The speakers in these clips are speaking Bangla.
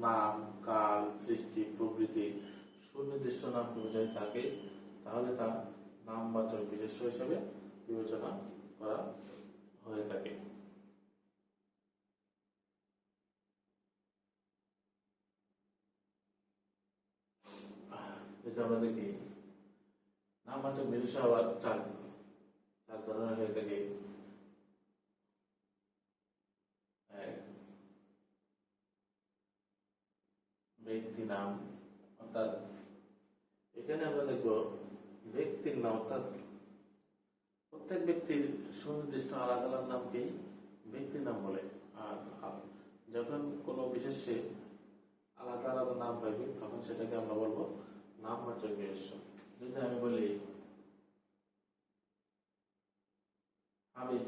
নাম, কাল, সৃষ্টি প্রভৃতি সুনির্দিষ্ট নামকে বোঝায় থাকে, তাহলে তা নামবাচক বিশেষ্য হিসেবে বিবেচনা করা হয়ে থাকে। আমরা দেখি নামবাচক বিশেষ্য আবার চার চার ধরনের হয়ে থাকে। এক ব্যক্তি নাম অর্থাৎ এখানে আমরা দেখব ব্যক্তির নাম, অর্থাৎ প্রত্যেক ব্যক্তির সুনির্দিষ্ট আলাদা আলাদা নামকেই ব্যক্তির নাম বলে। আর যখন কোনো বিশেষে আলাদা আলাদা নাম পাইবে, তখন সেটাকে আমরা বলব নামবাচক বিশেষ্য যদি আমি বলি আমি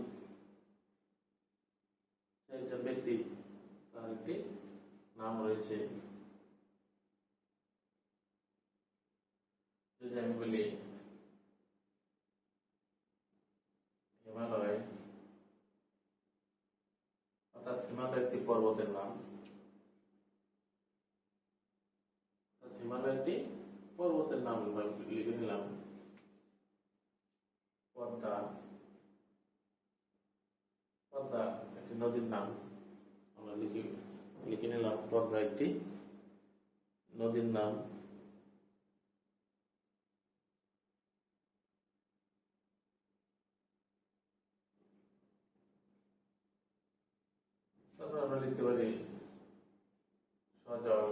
একজন ব্যক্তি, তার একটি নাম রয়েছে যদি হিমালয়, অর্থাৎ হিমালয় একটি পর্বতের নাম। অর্থাৎ হিমালয় একটি পর্বতের নাম লিখে নিলাম। পদ্মা। পদ্মা একটি নদীর নাম। আমরা লিখে লিখে নিলাম, পদ্মা একটি নদীর নাম। লিখতে পারি। সজল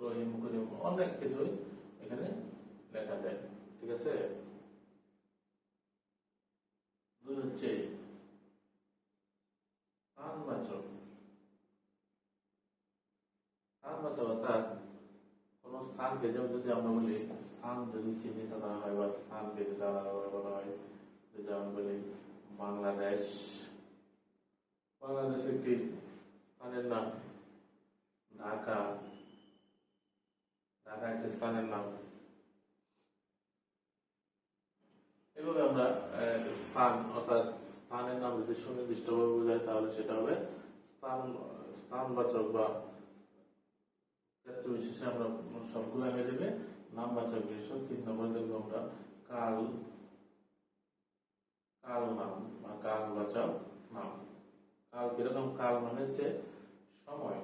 রহিম, করিম, অনেক কিছুই এখানে লেখা যায়। ঠিক আছে? দুই হচ্ছে স্থানকে যেমন যদি আমরা বলি, স্থান যদি চিহ্নিত করা হয় বা স্থানকে যদি বলা হয়, যদি আমরা বলি বাংলাদেশ। বাংলাদেশ একটি স্থানের নাম ঢাকা ঢাকা একটি স্থানের নাম এভাবে আমরা স্থান অর্থাৎ স্থানের নাম যদি সুনির্দিষ্টভাবে বোঝায় তাহলে সেটা হবে স্থান স্থানবাচক বা ক্ষেত্র বিশেষে আমরা সবগুলো হয়ে যাবে নামবাচক বিশেষ তিন নম্বরে দেখব আমরা কাল কাল নাম বা কালবাচক নাম কাল কীরকম কাল মানে হচ্ছে সময়।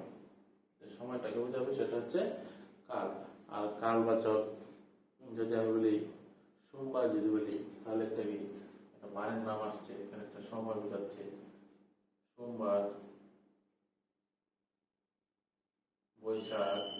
সময়টাকে বোঝাবে সেটা হচ্ছে কাল। আর কালবাচক যদি আমি বলি সোমবার যদি বলি, তাহলে একটা কি? একটা বারের নাম আসছে, এখানে একটা সময় বোঝাচ্ছে। সোমবার, বৈশাখ